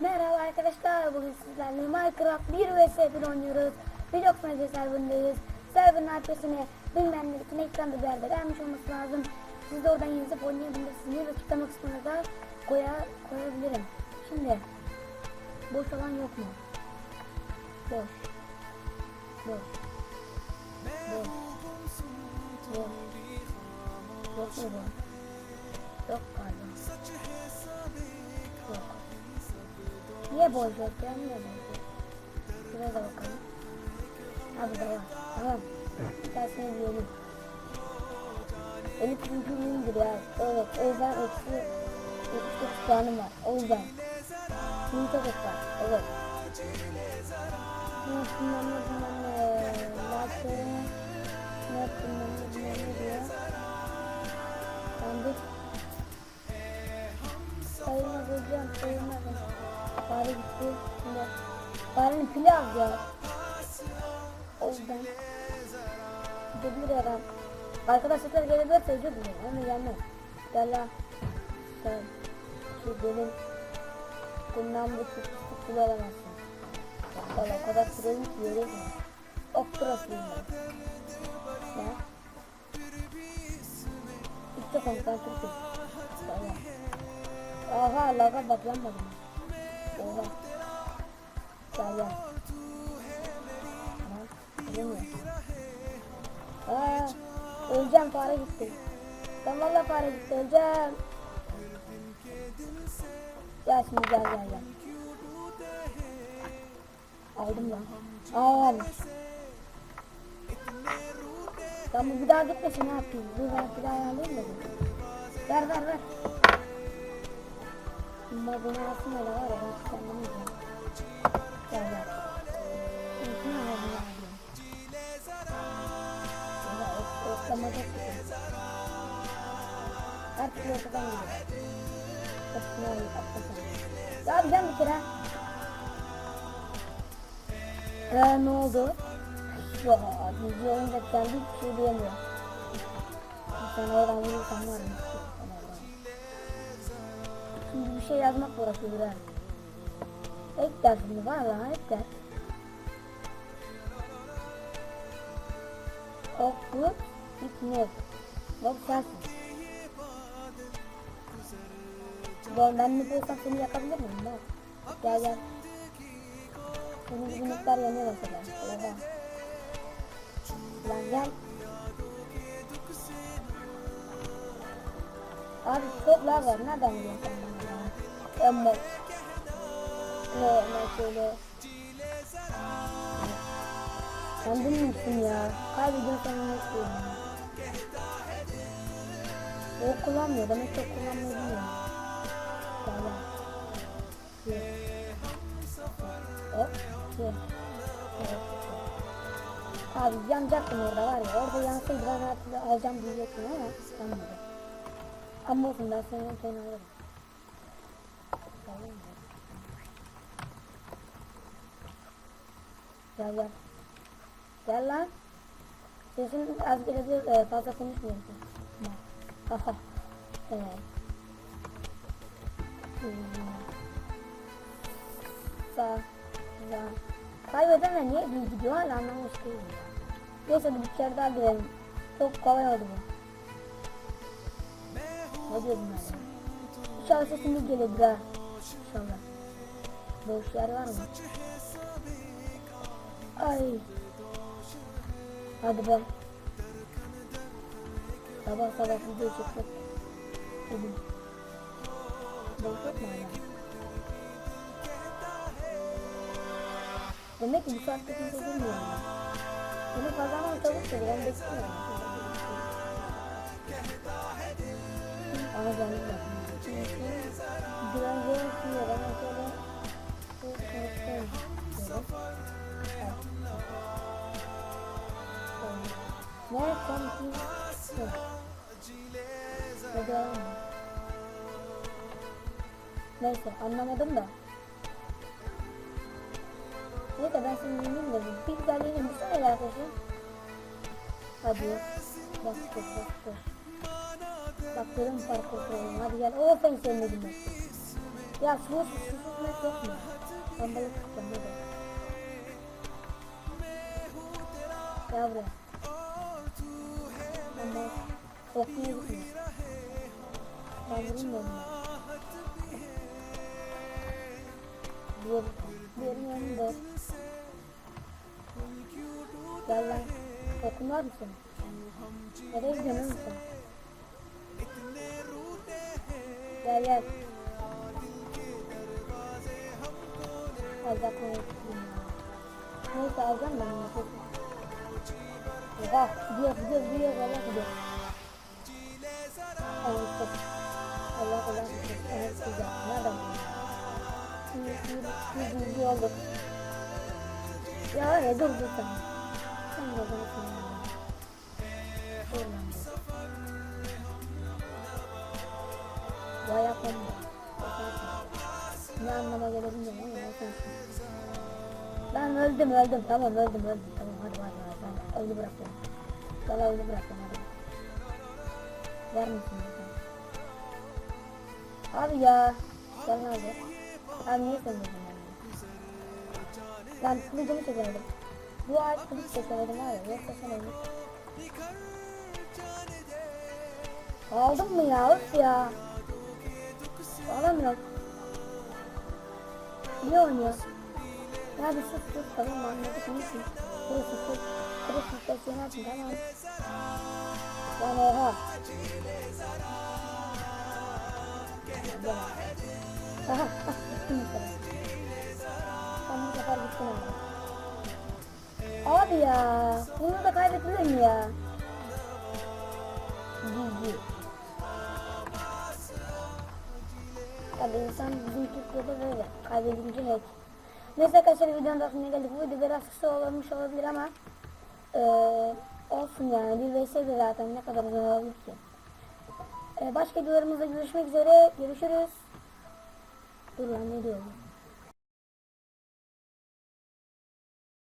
Merhaba arkadaşlar, bugün sizlerle Minecraft 1 vs 1 oynuyoruz. Vlog Manager serverındayız. Serverın adresini bilmeyenler için ekranda bir yerde vermiş olması lazım. Siz de oradan yazıp oynayabilirsiniz. Açıklama kısmına da koya, koyabilirim. Şimdi, boş olan yok mu? Boş. Boş. Boş. Boş. Yok mu bu? Yok galiba. Yok. Niye boş yok ya? Niye boş yok? Şuraya da bakalım. Abi da var. Tamam. Bir tanesini diyelim. Elif mümkünlüğündür ya. Evet. O yüzden eksi 79 puanım var. O yüzden. Şimdi çok var. Evet. Ne bilmem ne bilmem ne. Latte. Ne bilmem ne bilmem ne diyor. Sandık. Sayılmaz hocam. Sayılmaz. Fare gitti. Şimdi farenin pili az ya. O yüzden. Gidebilir ya ben. Arkadaşlar gelebilirse özür dilerim. Ama gelmez. Gel lan. Sen. Şu benim. Bundan bu tut tut pili alamazsın. Valla o kadar sürelim ki yere mi? Ok prosuyum ben. Ne? İşte komutan Türk'üm. Aha laga bak yanmadım. Oha. Gel gel. Tamam. Aa, öleceğim fare gitti. Ben valla fare gitti öleceğim. Gel şimdi gel gel gel. Aldım lan. Aa. Ben bu bir daha gitmesin ne yapayım? Dur ben bir daha da. dur. Ver ver ver. Bunlar beni alsın öyle var ya ben kendimi yiyeceğim. Gel gel. Türlü ortadan gidiyor. Hepsini alayım atlasın. Ya yapacağım bir kere. Ee, ne oldu? Ya dizi oyunca kendi hiçbir şey diyemiyor. Sen oradan vurursan var mı? Şimdi bir şey yazmakla uğraşıyor ha. Ek der şimdi var ya ek der. Gitmek. Bak sensin. Bu ben ne bulsam seni yakabilir miyim? Bak. Gel gel. Senin yumruklar yanıyor mesela. Lan gel. Abi çok var. Nereden biliyorsun ya? Ama. Ne ne şöyle. Sen değil misin ya? Kaybediyorsun sen ne ya? O kullanmıyor. Demek o kullanmayı bilmiyor. Tamam. Hop. Evet. Abi yanacaktım orada var ya. Orada yansaydı ben türlü alacağım diyecektim ama yanmadı. Ama olsun ben seni seni alırım. Gel gel. Gel lan. Sesin az biraz e, fazla konuşmuyorsun. Haha. Evet. Sağ. Sağ. Kaybeden de niye gidiyor hala anlamış değilim. Neyse bir kere daha girelim. Çok kolay oldu bu. Ne diyordum ben? İnşallah sesimiz gelir ha. İnşallah. Boş yer var mı? Ay. Hadi be. Sabah sabah video çekmek. Dedim. Boş yok mu hala? Demek ki bu saatte kimse bilmiyor. Bunu kazanan çabuk dedi. Ben bekliyorum. Ama geldi de. Güvence yapıyor. Ama şöyle. Şöyle. Ne sen ki? Neyse anlamadım da. Neyse ben seni yeneyim de bir güzelliğini bir sana arkadaşım. Hadi. Bastır bastır. Bak görün parkur kuralım. Hadi gel. Oo ben ben. Ya susuz susuzmak yok mu? Ben balık tutacağım ne de. Gel buraya. Ben balık sokmaya gitmiyorum. Ben da onu. Bir, bir yanında. Gel lan. Okun var mı senin? Nereye gidiyorsun? Gel gel. Alacak mı? Neyse alacağım ben bunu. Oha gidiyor gidiyor gidiyor Allah gidiyor. Evet çok. Allah Allah. Evet güzel. Nereden buldun? Şimdi bir bir bir oldu. Ya ne dur dur sen. Sen de bana sen. Vay yapmam Ne anlama gelebilir ama sensin. Ben öldüm öldüm tamam öldüm öldüm tamam hadi hadi hadi ben ölü bırakıyorum. Ben ölü bırakıyorum hadi. Ver misin? Abi ya. Sen ne oldu? Abi niye sen dedin yani? Ben kılıcımı çekemedim. Bu ağaç kılıç çekemedim var ya. Yoksa sen ölür. Aldın mı ya? Öf ya. Alamıyorum. Niye oynuyor? Ya bir sus sus tamam mı? anladık iyisin. Burası sus. Burası istasyonu açın tamam. Lan oha. Aha, ah, gittim bu sefer. Ben bu sefer gittim ama. Abi ya, bunu da kaybedilir mi ya? GG. Tabii insan bizim Türkiye'de böyle kaybedince hack. Neyse arkadaşlar videonun da sonuna geldik. Bu video biraz kısa olmuş olabilir ama eee olsun yani. Bir vs de zaten ne kadar uzun olabilir ki. Eee, başka videolarımızda görüşmek üzere. Görüşürüz. Dur lan ne diyorum?